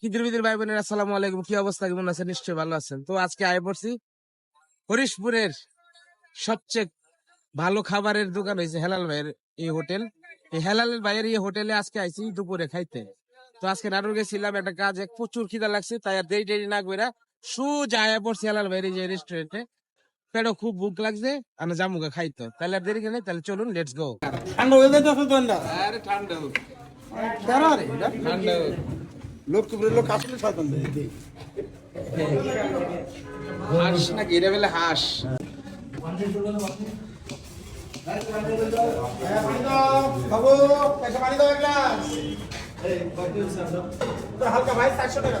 খিদির ভাই বোনের অবস্থা? নিশ্চয়ই ভালো আছেন। তো আজকে পড়ছি হরিশপুরের সবচেয়ে ভালো খাবারের দোকান হয়েছে হেলাল ভাইয়ের এই হোটেল। এই হেলাল ভাইয়ের এই হোটেলে আজকে আইছি দুপুরে খাইতে। তো আজকে নাটোর গেছিলাম একটা কাজে প্রচুর খিদা লাগছে, তাই আর দেরি দেরি না করে সোজা আয়া পড়ছি হেলাল ভাইয়ের এই যে রেস্টুরেন্টে পেটও খুব ভুক লাগছে আর জামুকা খাইতো। তাহলে আর দেরি কেন? তাহলে চলুন লেটস গো ঠান্ডা হয়ে যাচ্ছে তো না। আরে ঠান্ডা? ঠান্ডা লোক টুকরে লোক আসলে হাঁস নাকি? এটা বলে হাঁস। বাবু পয়সা পানি দাও এক গ্লাস হালকা ভাই চারশো টাকা।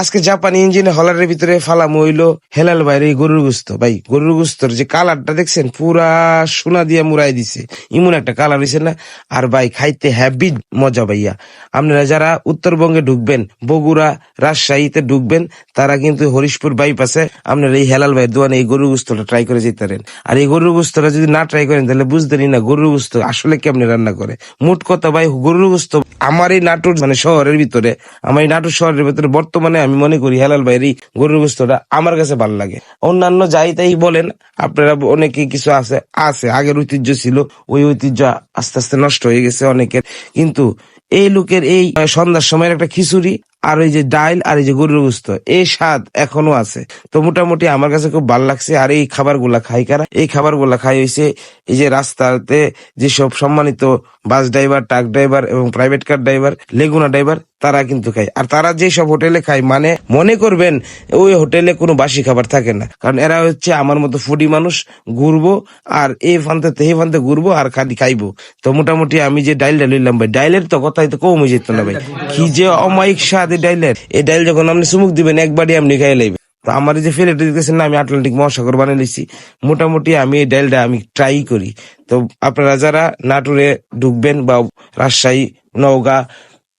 আজকে জাপানি ইঞ্জিনে হলারের ভিতরে ফালাম হইল হেলাল বাইরে এই গরুর গুস্ত। ভাই, গরুর গুস্তর যে কালারটা দেখছেন, পুরা সোনা দিয়ে মুড়াই দিছে। ইমন একটা কালার হয়েছে না? আর ভাই, খাইতে হ্যাবি মজা ভাইয়া। আপনারা যারা উত্তরবঙ্গে ঢুকবেন, বগুড়া, রাজশাহীতে ঢুকবেন, তারা কিন্তু হরিশপুর বাইপাসে আপনারা এই হেলাল ভাইয়ের দোকানে এই গরুর গুস্তটা ট্রাই করে যেতে পারেন। আর এই গরুর গুস্তটা যদি না ট্রাই করেন, তাহলে বুঝতেনি না গরুর গুস্ত আসলে কেমনে রান্না করে। মোট কথা ভাই, গরুর গুস্ত আমার এই নাটোর মানে শহরের ভিতরে, আমার এই নাটোর শহরের ভিতরে বর্তমানে আমি মনে করি হেলাল ভাইয়ের এই গরুর গোস্তটা আমার কাছে ভালো লাগে। অন্যান্য যাই তাই বলেন, আপনারা অনেকে কিছু আছে আছে, আগের ঐতিহ্য ছিল, ওই ঐতিহ্য আস্তে আস্তে নষ্ট হয়ে গেছে অনেকের। কিন্তু এই লোকের এই সন্ধ্যার সময়ের একটা খিচুড়ি আর ওই যে ডাইল আর এই যে গরুর গোস্ত এই স্বাদ এখনও আছে। তো মোটামুটি আমার কাছে খুব ভালো লাগছে আর এই খাবারগুলা খাই কারা? এই খাবারগুলা খাই হয়েছে এই যে রাস্তাতে যেসব সম্মানিত বাস ড্রাইভার, ট্রাক ড্রাইভার এবং প্রাইভেট কার ড্রাইভার, লেগুনা ড্রাইভার তারা কিন্তু খায়। আর তারা যে সব হোটেলে খায় মানে মনে করবেন, ওই হোটেলে কোনো বাসি খাবার থাকে না। কারণ এরা হচ্ছে আমার মতো ফুডি মানুষ, ঘুরবো, আর এই ফান্তে এই ফান্তে ঘুরবো আর খালি খাইবো। তো মোটামুটি আমি যে ডাইলটা লইলাম ভাই, ডাইলের তো কথাই তো কমই যেত না ভাই। কি যে অমায়িক স্বাদ এই ডাইলের। এই ডাইল যখন আপনি চুমুক দিবেন, একবারই আপনি খাই লাইবেন। তো আমার যে ফেলেটা দিতেছেন না, আমি আটলান্টিক মহাসাগর বানিয়ে নিছি মোটামুটি আমি এই ডাইলটা আমি ট্রাই করি। তো আপনারা যারা নাটোরে ঢুকবেন বা রাজশাহী, নওগাঁ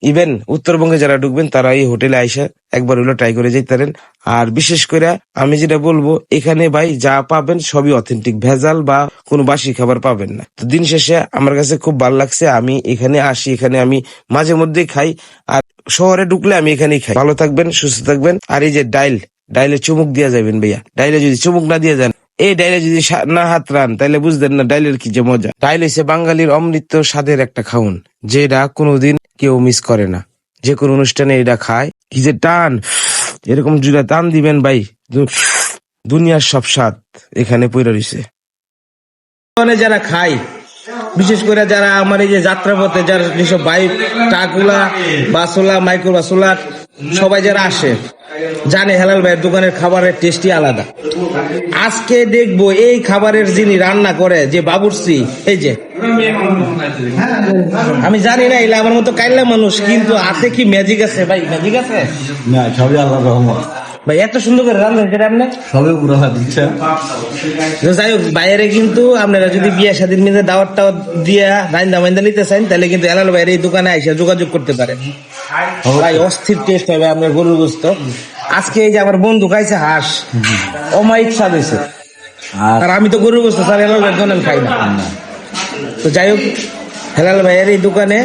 ইভেন উত্তরবঙ্গে যারা ঢুকবেন তারা এই হোটেলে আইসা একবার হলো ট্রাই করে যেতে পারেন। আর বিশেষ করে আমি যেটা বলব, এখানে ভাই যা পাবেন সবই অথেন্টিক ভেজাল বা কোনো বাসি খাবার পাবেন না। তো দিন শেষে আমার কাছে খুব ভালো লাগছে, আমি এখানে আসি, এখানে আমি মাঝে মধ্যেই খাই। আর শহরে ঢুকলে আমি এখানেই খাই। ভালো থাকবেন, সুস্থ থাকবেন। আর এই যে ডাইল, ডাইলে চুমুক দিয়া যাবেন ভাইয়া। ডাইলে যদি চুমুক না দিয়ে যান, এই ডাইলে যদি না হাত রান তাহলে বুঝতেন না ডাইলের কি যে মজা। ডাইল হচ্ছে বাঙালির অমৃত স্বাদের একটা খাউন যেটা কোনোদিন কেউ মিস করে না। যে কোনো অনুষ্ঠানে এটা খায়। কি যে টান। এরকম জুড়ে টান দিবেন ভাই। দুনিয়ার সব স্বাদ এখানে পইরা রয়েছে যারা খায় বিশেষ করে যারা আমার এই যে যাত্রাপথে, যারা যেসব বাইক, ট্রাকগুলা বাসোলা মাইক্রো বাসোলা সবাই যারা আসে, জানে হেলাল ভাইয়ের দোকানের খাবারের টেস্টই আলাদা। আজকে দেখব এই খাবারের যিনি রান্না করে, যে বাবুর্চি, এই যে। আমি জানি না, এলা আমার মতো কাইলা মানুষ, কিন্তু হাতে কি ম্যাজিক আছে ভাই? ম্যাজিক আছে? না, সবই আল্লাহ রহমত। ভাই এত সুন্দর করে রান্না সেটা আপনি? সবই পুরো দিচ্ছে। তো যাই হোক বাইরে কিন্তু আপনারা যদি বিয়ে শাদীর মেয়েদের দাওয়াত টাওয়াত দিয়া রাইন্দা মাইন্দা নিতে চান তাহলে কিন্তু এলাল বাইরে এই দোকানে এসে যোগাযোগ করতে পারেন। ভাই অস্থির টেস্ট হবে আপনার গরুর গোস্ত। আজকে এই যে আমার বন্ধু খাইছে হাঁস অমায়িক স্বাদ হয়েছে আর আমি তো গরুর গোস্ত স্যার ভাইয়ের দোকানে খাই না। তো যাই হোক হেলাল ভাইয়ের এই দোকানে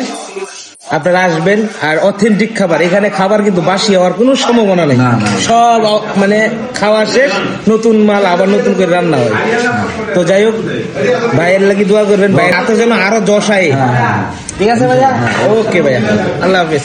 আপনারা আসবেন আর অথেন্টিক খাবার। এখানে খাবার কিন্তু বাসি হওয়ার কোনো সম্ভাবনা নেই। সব মানে খাওয়া শেষ নতুন মাল আবার নতুন করে রান্না হয়। তো যাই হোক ভাইয়ের লাগি দোয়া করবেন। ভাই হাতে যেন আরও যশ আয়। ঠিক আছে ভাইয়া? ওকে ভাইয়া। আল্লাহ হাফেজ।